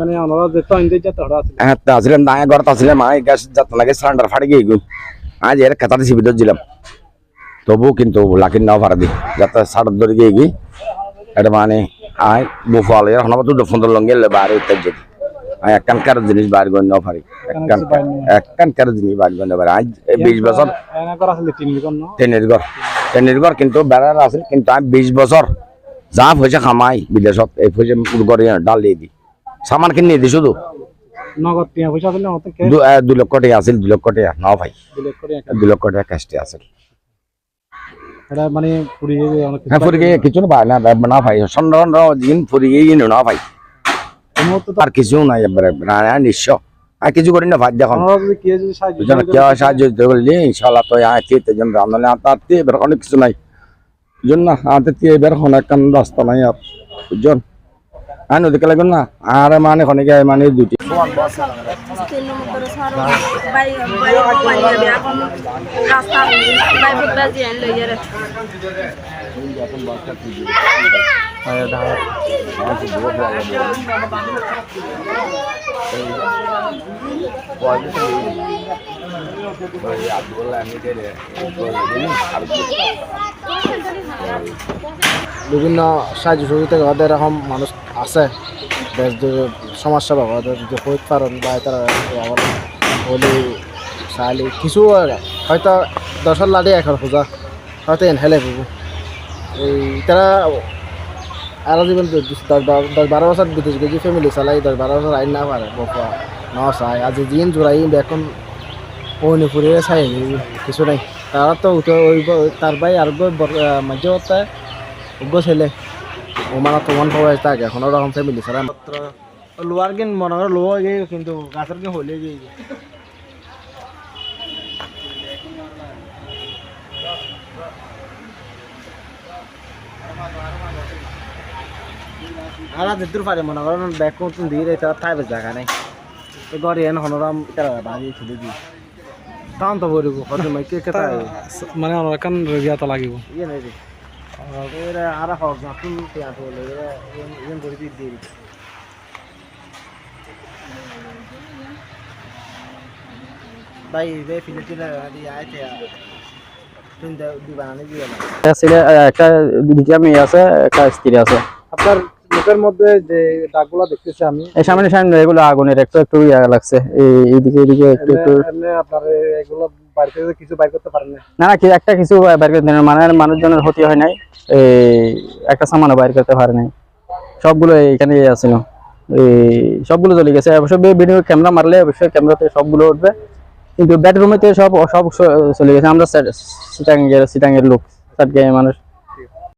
মানে আমরা যে তো ইন্দির হড়া আছে। হ্যাঁ তা আসলে না ঘরত আসলে মা গ্যাস যাত লাগে সিলিন্ডার ফাটে গিয়ে গো। আজ এর খাতার সিবি দিলাম। তবু কিন্তু লাকির নাও ফারা দি। যাতে সাড়ে ধরে গিয়ে গি এটা মানে আই বুফল এর হনবা তো ফোন লঙ্গে লে বারে উত্তর যেতে। আই একখান কার জিনিস বার গন পারে আজ বিশ বছর টেনের ঘর টেনের ঘর কিন্তু বেড়ার আছে কিন্তু আমি বিশ বছর যা পয়সা খামাই বিদেশত এই পয়সা গড়ে ডাল দিয়ে দি। সামান কিনে নিয়ে দি শুধু নগদ টিয়া পয়সা দুই লক্ষ টাকা আছিল দুই লক্ষ টাকা নাও ভাই। দুই লক্ষ টাকা ক্যাশটি আছে এটা মানে পুরি হ্যাঁ ফুরি গিয়ে কিছু না ভাই না না ভাই সন্ধ্যা সন্ধ্যা দিন ফুরি গিয়ে না ভাই। তো আর কিছু নাই না না আর কিছু করি না ভাই দেখুন। সাহায্য দিতে বললি ইনশাল্লাহ তো আতে এবার অনেক কিছু নাই। না আতে এবার রাস্তা নাই আর। আর নদীকে লাগবেন না। আর মানে অনেকে মানে দুটি তিন নম্বর সার বাই বাই বাই যাবে এখন রাস্তা বাই ফুটবল দিয়ে লই যাবে বিভিন্ন সাহায্য সহযোগিতা ওদের এরকম মানুষ আছে। জুড়ে সমস্যা ওদের যদি হইত পারেন বা তারা আবার হলে কিছু হয়তো দশের লাড়ি এখন খোঁজা। হয়তো এনহেলে পাবো এই তারা আরও জীবন দশ বারো- বছর বিদেশ গেছি ফ্যামিলি চালাই, দশ বারো বছর আইন না পারে, বকুয়া ন চাই। আজি দিন জোড়াই এখন ওনে ফুরে চাই। কিছু নাই। তারা তো উঠে তার ভাই আর মাঝে ছেলে। ও মানে তোমার সবাই থাকে এখন ওরকম ফ্যামিলি ছাড়া মাত্র লোয়ার গিন মনে করে লো হয়ে গিয়ে কিন্তু গাছের গিয়ে হলে গিয়ে আর যেতে পারে মনে করেন ব্যাগ করতুন দিয়ে রে তারা থাকবে জায়গা নাই। তো গড়ে এনে হনরাম তারা বাড়ি ছেলে দিয়ে তখন তো বলব হয়তো মাই কে কেতা মানে আমরা কান রেগিয়া তো লাগিব। ইয়ে নাই রে এরা আর হোক নতুন পেঁয়াজ হলে এরা ইয়ে করে দিয়ে দিয়ে ভাই রে ফিলিপিনা দিয়ে আইতে তুমি বানানি দিয়ে না ছেলে একটা মেয়ে আছে একটা স্ত্রী আছে আপনার মধ্যে যে দাগগুলো দেখতেছি আমি এই সামনে সামনে এগুলো আগুনের একটু একটু ইয়া লাগছে। এই এইদিকে একটু একটু আপনার এগুলো থেকে কিছু বাইর করতে পারেন না। না একটা কিছু বাইর করতে পারে না। মানে মানুষজনের ক্ষতি হয় নাই। এই একটা সামানও বাইর করতে পারে নাই। সবগুলো এখানে আছিল। এই সবগুলো চলে গেছে। অবশ্য ভিডিও ক্যামেরা মারলে অবশ্যই ক্যামেরাতে সবগুলো উঠবে। কিন্তু বেডরুমেতে সব সব চলে গেছে। আমরা সিটাঙ্গের সিটাঙ্গের লোক সাতগাঁয়ের মানুষ।